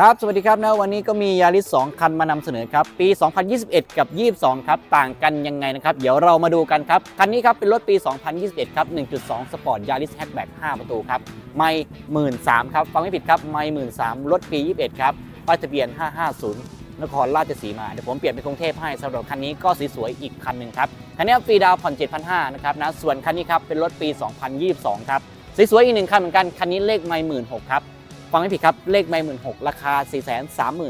ครับ สวัสดีครับนะวันนี้ก็มียาริส2คันมานำเสนอครับ ปี 2021 กับ 22 ครับ ต่างกันยังไงนะครับ เดี๋ยวเรามาดูกันครับ คันนี้ครับ เป็นรถปี 2021 ครับ 1.2 สปอร์ตยาริสแฮชแบ็ก5ประตูครับ ไม่หมื่นสามครับ ฟังไม่ผิดครับ ไม่หมื่นสามรถปี 21 ครับป้ายทะเบียน 550 นครราชสีมา เดี๋ยวผมเปลี่ยนเป็นกรุงเทพให้สำหรับคันนี้ก็สวยๆอีกคันหนึ่งครับ คันนี้ฟรีดาวผ่อน 7,500นะครับนะ ส่วนคันนี้ครับ เป็นรถปี 2022 ครับ สวยๆอีกหนึ่งคันเหมือนกัน คันนี้เลขไม่หมื่นหกครับ ฟังไม่ผิดครับ เลขไม่หมื่นหกราคา 4 3 9 0 0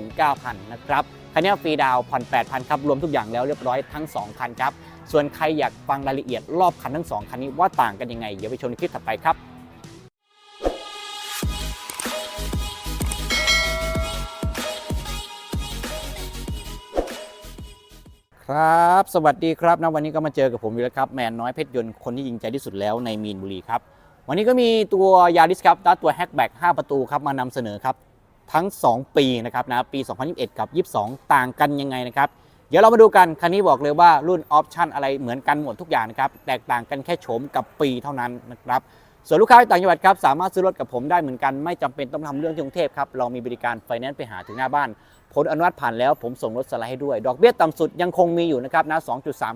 0 นะครับ คันนี้ฟรีดาวผ่อน 8,000 ครับ รวมทุกอย่างแล้วเรียบร้อยทั้ง 2 คันครับ ส่วนใครอยากฟังรายละเอียดรอบคันทั้ง 2 คันนี้ว่าต่างกันยังไง เดี๋ยวไปชมในคลิปถัดไปครับครับ สวัสดีครับนะวันนี้ก็มาเจอกับผมอยู่แล้วครับ แมนน้อยเพชรยนต์คนที่ยิงใจที่สุดแล้วในมีนบุรีครับ วันนี้ก็มีตัวยาริสครับตัวแฮชแบ็ก5ประตูครับมานำเสนอครับทั้ง 2 ปีนะครับนะปี 2021 กับ 22 ต่างกันยังไงนะครับ เดี๋ยวเรามาดูกัน คันนี้บอกเลยว่ารุ่นออปชันอะไรเหมือนกันหมดทุกอย่างนะครับ แตกต่างกันแค่โฉมกับปีเท่านั้นนะครับ ส่วนลูกค้าที่ต่างจังหวัดครับสามารถซื้อรถกับผมได้เหมือนกัน ไม่จำเป็นต้องทำเรื่องที่กรุงเทพครับ เรามีบริการไฟแนนซ์ไปหาถึงหน้าบ้าน ผลอนุมัติผ่านแล้วผมส่งรถสไลด์ให้ด้วย ดอกเบี้ยต่ำสุดยังคงมีอยู่นะครับนะ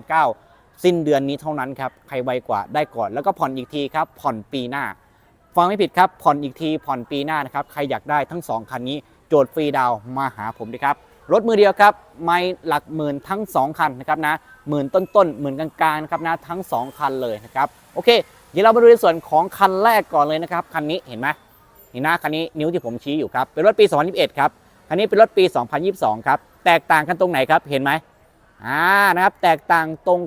2.39 สิ้นเดือนนี้เท่านั้นครับใครไวกว่าได้ก่อน แล้วก็ผ่อนอีกทีครับผ่อนปีหน้า ฟังไม่ผิดครับผ่อนอีกทีผ่อนปีหน้านะครับใครอยากได้ทั้ง 2 คันนี้ โจทย์ฟรีดาวมาหาผมดีครับรถมือเดียวครับไม่หลักหมื่นทั้ง 2 คันนะครับนะหมื่นต้นๆหมื่นกลางๆนะครับนะทั้ง 2 คันเลยนะครับโอเค เดี๋ยวเรามาดูในส่วนของคันแรกก่อนเลยนะครับคันนี้เห็นไหมนี่นะคันนี้นิ้วที่ผมชี้อยู่ครับเป็นรถปี 2021 ครับคันนี้เป็นรถปี 2022 ครับแตกต่างกันตรงไหนครับเห็นไหมอ่านะครับแตกต่างตรง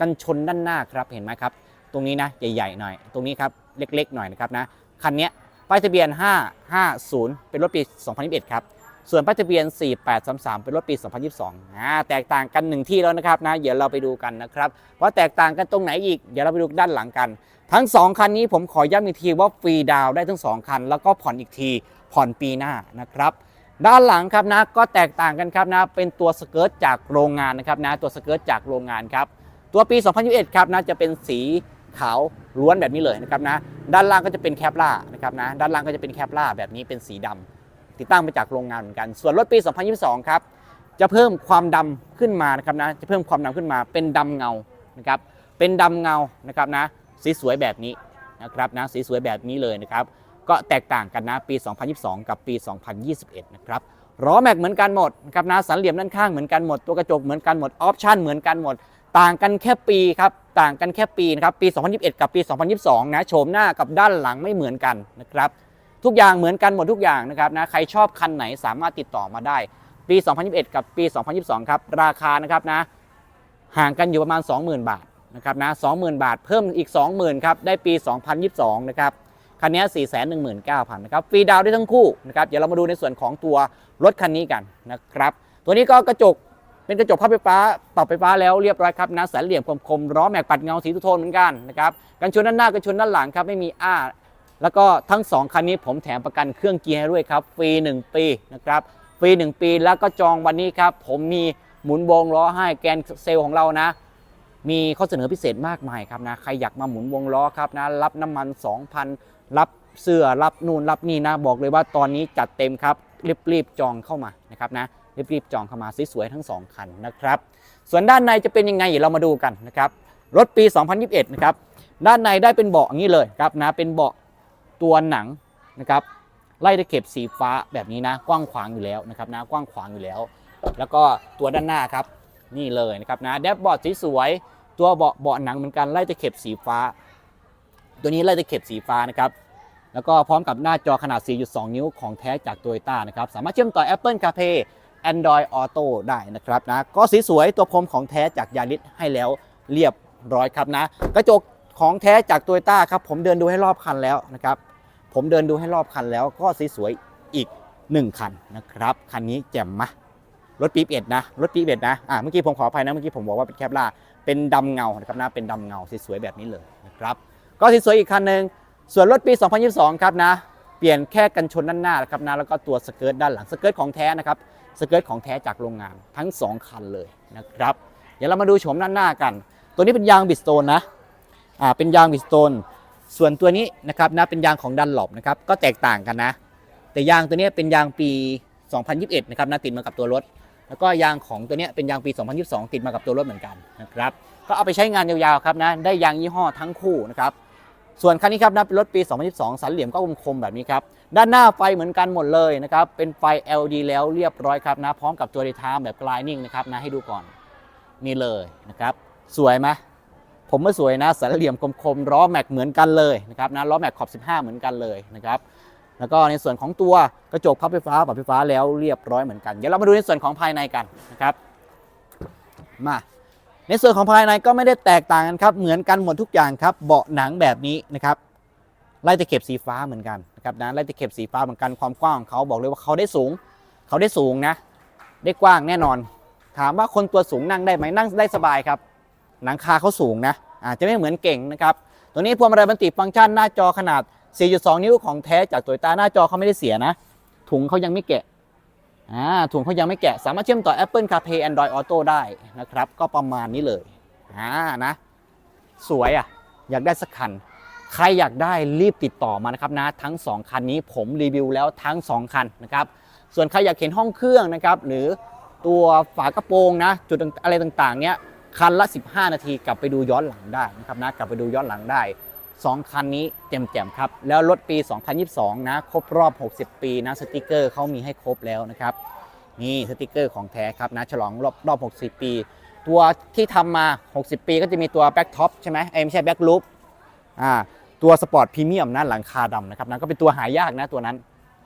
กันชนด้านหน้าครับเห็นไหมครับ ตรงนี้นะใหญ่ๆหน่อย ตรงนี้ครับเล็กๆหน่อยนะครับนะคันนี้ป้ายทะเบียน 550 เป็นรถปี 2021 ครับ ส่วนป้ายทะเบียน 4833 เป็นรถปี 2022อ่าแตกต่างกันหนึ่งที่แล้วนะครับนะ เดี๋ยวเราไปดูกันนะครับว่าแตกต่างกันตรงไหนอีก เดี๋ยวเราไปดูด้านหลังกัน ทั้ง 2 คันนี้ผมขอย้ำอีกทีว่าฟรีดาวได้ทั้ง 2 คัน แล้วก็ผ่อนอีกที ผ่อนปีหน้านะครับ ด้านหลังครับนะก็แตกต่างกันครับนะ เป็นตัวสเกิร์ตจากโรงงานนะครับนะ ตัวสเกิร์ตจากโรงงานครับ ตัวปี 2021 ครับนะจะเป็นสีขาวล้วนแบบนี้เลยนะครับนะด้านล่างก็จะเป็นแคปล่านะครับนะด้านล่างก็จะเป็นแคปล่าแบบนี้เป็นสีดำติดตั้งมาจากโรงงานเหมือนกัน ส่วนรถปี 2022 ครับจะเพิ่มความดำขึ้นมานะครับนะจะเพิ่มความดำขึ้นมาเป็นดำเงานะครับเป็นดำเงานะครับนะสีสวยแบบนี้นะครับนะสีสวยแบบนี้เลยนะครับก็แตกต่างกันนะปี 2022 กับปี 2021 นะครับล้อแม็กเหมือนกันหมดนะครับนะสันเหลี่ยมด้านข้างเหมือนกันหมดตัวกระจกเหมือนกันหมดออปชั่นเหมือนกันหมด ต่างกันแค่ปีครับต่างกันแค่ปีนะครับปี 2021 กับปี 2022 นะโฉมหน้ากับด้านหลังไม่เหมือนกันนะครับทุกอย่างเหมือนกันหมดทุกอย่างนะครับนะใครชอบคันไหนสามารถติดต่อมาได้ ปี 2021 กับปี 2022 ครับราคานะครับนะห่างกันอยู่ประมาณ 20,000 บาทนะครับนะ20,000 บาทเพิ่มอีก 20,000ครับได้ปี 2022 นะครับคันนี้ 4 1 9 0 0 0นะครับฟรีดาวน์ได้ทั้งคู่นะครับเดี๋ยวเรามาดูในส่วนของตัวรถคันนี้กันนะครับตัวนี้ก็กระจก เป็นกระจกพับไฟฟ้าปรับไฟฟ้าแล้วเรียบร้อยครับนะสันเหลี่ยมคมๆล้อแม็กปัดเงาสีทุโทนเหมือนกันนะครับกันชนด้านหน้ากันชนด้านหลังครับไม่มีอ้าแล้วก็ทั้ง 2 คันนี้ผมแถมประกันเครื่องเกียร์ให้ด้วยครับฟรี1 ปีนะครับฟรี1 ปีแล้วก็จองวันนี้ครับ ผมมีหมุนวงล้อให้แกนเซลล์ของเรานะ มีข้อเสนอพิเศษมากมายครับนะใครอยากมาหมุนวงล้อครับนะรับน้ำมัน 2,000 รับเสื้อรับนู่นรับนี่นะ บอกเลยว่าตอนนี้จัดเต็มครับรีบๆจองเข้ามานะครับนะ รีบๆจองเข้ามาสวยๆทั้ง 2 คันนะครับ ส่วนด้านในจะเป็นยังไงเดี๋ยวเรามาดูกันนะครับ รถปี 2021 นะครับ ด้านในได้เป็นเบาะอย่างนี้เลยครับนะ เป็นเบาะตัวหนังนะครับ ไล่ตะเข็บสีฟ้าแบบนี้นะ กว้างขวางอยู่แล้วนะครับนะ กว้างขวางอยู่แล้ว แล้วก็ตัวด้านหน้าครับ นี่เลยนะครับนะ แดชบอร์ดสีสวยตัวเบาะเบาะหนังเหมือนกัน ไล่ตะเข็บสีฟ้า ตัวนี้ไล่ตะเข็บสีฟ้านะครับแล้วก็พร้อมกับหน้าจอขนาด 4.2 นิ้วของแท้จาก Toyota นะครับ สามารถเชื่อมต่อ Apple CarPlay Android Auto ได้นะครับนะก็สีสวยตัวพรมของแท้จากยาริสให้แล้วเรียบร้อยครับนะ กระจกของแท้จาก Toyota ครับผมเดินดูให้รอบคันแล้วนะครับ ผมเดินดูให้รอบคันแล้วก็สีสวยอีก 1 คันนะครับ คันนี้แจ่มมะรถปีเอ็ดนะรถปีเอ็ดนะอ่าเมื่อกี้ผมขออภัยนะเมื่อกี้ผมบอกว่าเป็นแคปล่าเป็นดำเงานะครับนะเป็นดำเงาสวยๆแบบนี้เลยนะครับ ก็สวยๆอีกคันหนึ่งส่วนรถปี 2022 ครับนะ เปลี่ยนแค่กันชนด้านหน้านะครับนะแล้วก็ตัวสเกิร์ตด้านหลังสเกิร์ตของแท้นะครับสเกิร์ตของแท้จากโรงงานทั้ง 2 คันเลยนะครับ เดี๋ยวเรามาดูโฉมด้านหน้ากัน ตัวนี้เป็นยางบิสโตนนะอ่าเป็นยางบิสโตนส่วนตัวนี้นะครับนะเป็นยางของดันหลบนะครับก็แตกต่างกันนะ แต่ยางตัวนี้เป็นยางปี 2021 นะครับนะติดมากับตัวรถ แล้วก็ยางของตัวนี้เป็นยางปี 2022 ติดมากับตัวรถเหมือนกันนะครับก็เอาไปใช้งานยาวๆครับนะได้ยางยี่ห้อทั้งคู่นะครับ ส่วนคันนี้ครับนะเป็นรถปี 2022 สันเหลี่ยมก็คมๆแบบนี้ครับ ด้านหน้าไฟเหมือนกันหมดเลยนะครับ เป็นไฟ LED แล้วเรียบร้อยครับนะพร้อมกับตัวดีทามแบบกลายนิ่งนะครับนะให้ดูก่อนนี่เลยนะครับ สวยไหมผมว่าสวยนะสันเหลี่ยมคมๆล้อแม็กเหมือนกันเลยนะครับนะล้อแม็กขอบ 15 เหมือนกันเลยนะครับแล้วก็ในส่วนของตัวกระจกพับไฟฟ้าปรับไฟฟ้าแล้วเรียบร้อยเหมือนกัน เดี๋ยวเรามาดูในส่วนของภายในกันนะครับ มา ในส่วนของภายในก็ไม่ได้แตกต่างกันครับ เหมือนกันหมดทุกอย่างครับ เบาะหนังแบบนี้นะครับไล่ตะเข็บสีฟ้าเหมือนกันนะครับนะไล่ตะเข็บสีฟ้าเหมือนกันความกว้างของเขาบอกเลยว่าเขาได้สูง เขาได้สูงนะ ได้กว้างแน่นอน ถามว่าคนตัวสูงนั่งได้ไหมนั่งได้สบายครับ หนังคาเขาสูงนะอาจจะไม่เหมือนเก่งนะครับตัวนี้พวงมาลัยบันติฟังก์ชันหน้าจอขนาด 4.2 นิ้วของแท้จากตัวตาหน้าจอเขาไม่ได้เสียนะ ถุงเขายังไม่แกะ อ่าถุงเขายังไม่แกะ สามารถเชื่อมต่อ Apple CarPlay Android Auto ได้นะครับ ก็ประมาณนี้เลยอ่านะ สวยอะ อยากได้สักคัน ใครอยากได้รีบติดต่อมานะครับนะ ทั้ง 2 คันนี้ผมรีวิวแล้วทั้ง 2 คันนะครับ ส่วนใครอยากเห็นห้องเครื่องนะครับ หรือตัวฝากระโปรงนะ จุดอะไรต่างๆเนี้ยคันละ 15 นาทีกลับไปดูย้อนหลังได้นะครับนะ กลับไปดูย้อนหลังได้ 2 คันนี้เต็มๆครับ แล้วรถปี 2022 นะ ครบรอบ 60 ปีนะสติกเกอร์เขามีให้ครบแล้วนะครับ นี่สติกเกอร์ของแท้ครับนะฉลองรอบรอบ 60 ปี ตัวที่ทำมา 60 ปีก็จะมีตัวแบ็ k ท็อปใช่ไหมเอ้ไม่ใช่แบ็ k ลูปอ่าตัวสปอร์ตพรีเมียมนะหลังคาดำนะครับนะก็เป็นตัวหายากนะตัวนั้น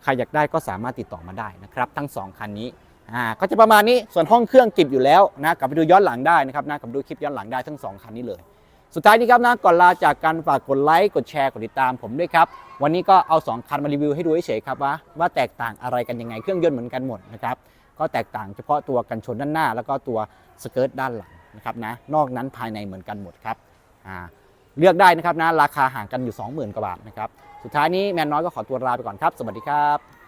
ใครอยากได้ก็สามารถติดต่อมาได้นะครับ ทั้ง 2 คันนี้อ่าก็จะประมาณนี้ส่วนห้องเครื่องจิบอยู่แล้วนะกลับไปดูย้อนหลังได้นะครับนะกลับไปดูคลิปย้อนหลังได้ทั้ง 2 คันนี้เลย สุดท้ายนี้ครับนะก่อนลาจากกันฝากกดไลค์กดแชร์กดติดตามผมด้วยครับ วันนี้ก็เอา 2 คันมารีวิวให้ดูเฉยๆครับว่าว่าแตกต่างอะไรกันยังไงเครื่องยนต์เหมือนกันหมดนะครับก็แตกต่างเฉพาะตัวกันชนด้านหน้า แล้วก็ตัวสเกิร์ตด้านหลังนะครับนะนอกนั้นภายในเหมือนกันหมดครับอ่าเลือกได้นะครับนะราคาห่างกันอยู่ 20,000กว่าบาทนะครับสุดท้ายนี้แมนน้อยก็ขอตัวลาไปก่อนครับ สวัสดีครับ